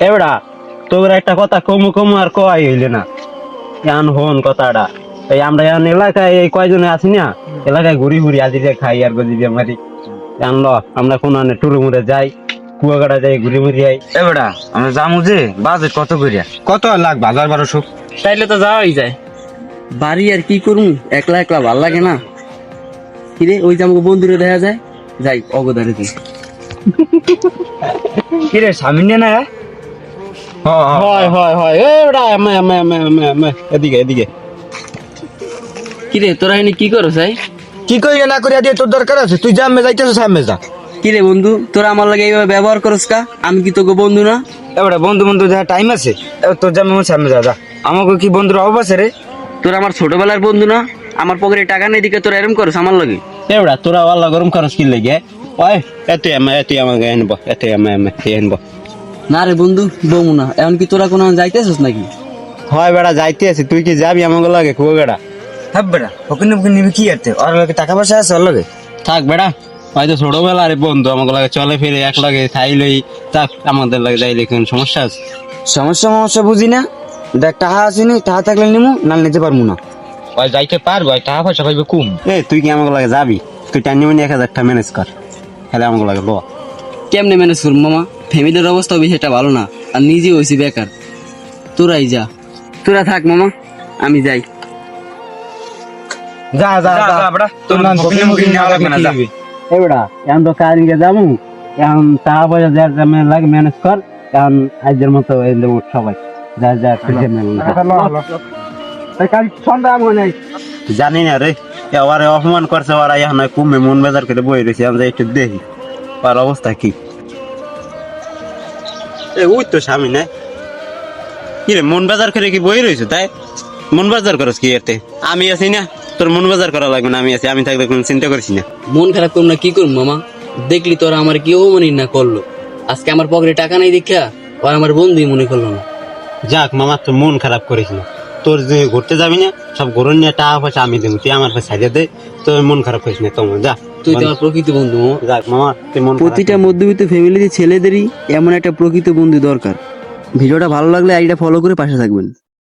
এবড়া তোর একটা কথা কমু কমু আর কয় হইলে না। ইয়ান হন কথাটা। এই আমরা ইয়ান এলাকায় এই কয়জনে আছি না? এলাকায় ঘুরি ঘুরি আজি যে খাই আর গজি দিয়ে মারি। জানলো আমরা কোন টুরু মুড়ে যাই কুয়াকাটা যাই ঘুরি মুড়ি যাই এবারা আমরা যামু যে বাজেট কত করিয়া কত লাখ? হাজার বারোশো। তাইলে তো যাওয়াই যায়। বাড়ি আর কি করুম? একলা একলা ভালো লাগে না। কিরে ওই যে আমাকে বন্ধুরে দেখা যায়? যাই অবদারে দিই কি রে সামিন না? হয় হয় হয়। এবড়া আমে আমে আমে আমে আমে এদিকে এদিকে। কিরে তোরা এনে কি করো চাই কি করি না করিয়া দিয়ে তোর দরকার আছে। তুই যা মে যাইতেছ সামনে যা। কিরে বন্ধু তোরা আমার লাগে এইভাবে ব্যবহার করস কা? আমি কি তোকে বন্ধু না? এবারে বন্ধু বন্ধু যা টাইম আছে। তোর জামে সামনে যা যা। আমাকে কি বন্ধুর অভাব আছে রে? তোরা আমার ছোটবেলার বন্ধু না? আমার পকেটে টাকা নেই দিকে তোরা এরম করস আমার লাগে? এবড়া তোরা আল্লাহ গরম খরচ কি লাগে ওই এতে আমে এতে আমাকে এনব এতে আমে আমে এনব না রে বন্ধু বমু না। এখন কি তোরা কোনো যাইতেছিস নাকি? হয় বেড়া যাইতে আছি। তুই কি যাবি আমাকে লাগে বেড়া? হ্যাঁ বেড়া ওখানে ওখানে নিবি কি আর ওর লগে টাকা পয়সা আছে ওর লগে? থাক বেড়া হয়তো আরে বন্ধু আমাকে লাগে চলে ফিরে এক লাগে খাই লই থাক আমাদের লাগে যাইলে কোন সমস্যা আছে? সমস্যা সমস্যা বুঝি না। দেখ টাকা আসেনি টাকা থাকলে নিমু না নিতে পারব না। ওই যাইতে পারব ওই টাকা পয়সা পাইবে কম। এ তুই কি আমাকে লাগে যাবি? তুই টাইম নিবি এক হাজার টাকা ম্যানেজ কর। তাহলে আমাকে লাগে লো। কেমনে ম্যানেজ করব মামা? ফ্যামিলির অবস্থা বেশি একটা ভালো না আর নিজে হয়েছি বেকার। তোরাই যা। তোরা থাক মামা আমি যাই। যা যা যা, যা। যা, তোর তোর বকিনি মুকিনি নেওয়া লাগবে না, যা। এবড়া এখন তো কাজ নিয়ে যাব। এখন পয়সা যা যা মে- লাগে ম্যানেজ কর। এখন আজকের মতো এই দেবো সবাই। যা যা খুশি জানি না রে। এবারে অপমান করছে ওরা এখন কুমে মন বাজার করে বই রয়েছে আমরা একটু দেখি। ওর অবস্থা কি? ওই তো স্বামী নাই কি রে মন বাজার করে কি বই রয়েছে? তাই মন বাজার করস কি এতে? আমি আছি না তোর মন বাজার করা লাগবে না আমি আছি আমি থাকলে কোনো চিন্তা করছি না। মন খারাপ করুন না কি করুন মামা? দেখলি তোর আমার কেউ মনে না করল। আজকে আমার পকেটে টাকা নেই দেখা ওর আমার বন্ধুই মনে করল না। যাক মামা তো মন খারাপ করিস না। তোর যে ঘুরতে যাবি না সব ঘুরন নিয়ে টাকা পয়সা আমি দেবো তুই আমার পয়সা সাইডে দে তোর মন খারাপ করিস না তোমার যা। তুই তো আমার প্রকৃত বন্ধু মামা যাক মামা তুই মন প্রতিটা মধ্যবিত্ত ফ্যামিলিতে ছেলেদেরই এমন একটা প্রকৃত বন্ধু দরকার। ভিডিওটা ভালো লাগলে আইডিটা ফলো করে পাশে থাকবেন।